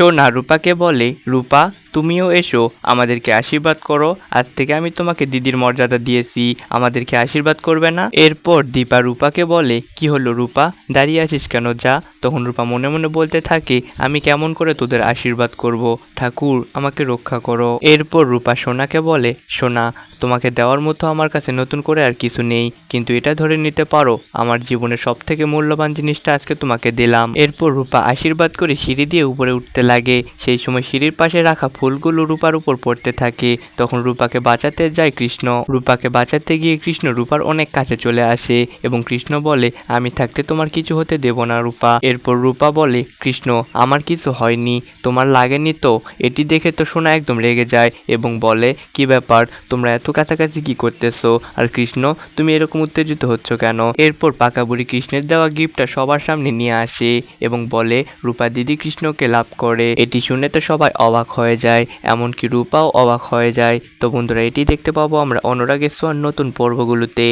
সোনা রূপাকে বলে, রূপা, তুমিও এসো, আমাদেরকে আশীর্বাদ করো। আজ থেকে আমি তোমাকে দিদির মর্যাদা দিয়েছি, আমাদেরকে আশীর্বাদ করবে না? এরপর দীপা রূপাকে বলে, কি হলো রূপা? দাঁড়িয়ে আছিস কেন? যা তখন রূপা মনে মনে বলতে থাকে, আমি কেমন করে তোদের আশীর্বাদ করব? ঠাকুর, আমাকে রক্ষা করো। এরপর রূপা সোনাকে বলে, সোনা, তোমাকে দেওয়ার মতো আমার কাছে নতুন করে আর কিছু নেই, কিন্তু এটা ধরে নিতে পারো, আমার জীবনের সব থেকে মূল্যবান জিনিসটা আজকে তোমাকে দিলাম। এরপর রূপা আশীর্বাদ করে সিঁড়ি দিয়ে উপরে উঠতে লাগে। সেই সময় সিঁড়ির পাশে রাখা ফুলগুলো রূপার উপর পড়তে থাকে। তখন রূপাকে বাঁচাতে যায় কৃষ্ণ। রূপাকে বাঁচাতে গিয়ে কৃষ্ণ রূপার অনেক কাছে চলে আসে এবং কৃষ্ণ বলে, আমি থাকতে তোমার কিছু হতে দেব না রূপা। এরপর রূপা বলে, কৃষ্ণ, আমার কিছু হয়নি, তোমার লাগেনি তো? এটি দেখে তো সোনা একদম রেগে যায় এবং বলে, কি ব্যাপার? তোমরা এত কাছাকাছি কি করতেছো? আর কৃষ্ণ, তুমি এরকম উত্তেজিত হচ্ছ কেন? এরপর পাকা বুড়ি কৃষ্ণের দেওয়া গিফটটা সবার সামনে নিয়ে আসে এবং বলে, রূপা দিদি কৃষ্ণকে লাভ করে। এটি শুনে তো সবাই অবাক হয়ে যায়। এমনকি রূপাও অবাক হয়ে যায়। তো বন্ধুরা, এটি দেখতে পাবো আমরা অনুরাগের সোয়ার নতুন পর্বগুলোতে।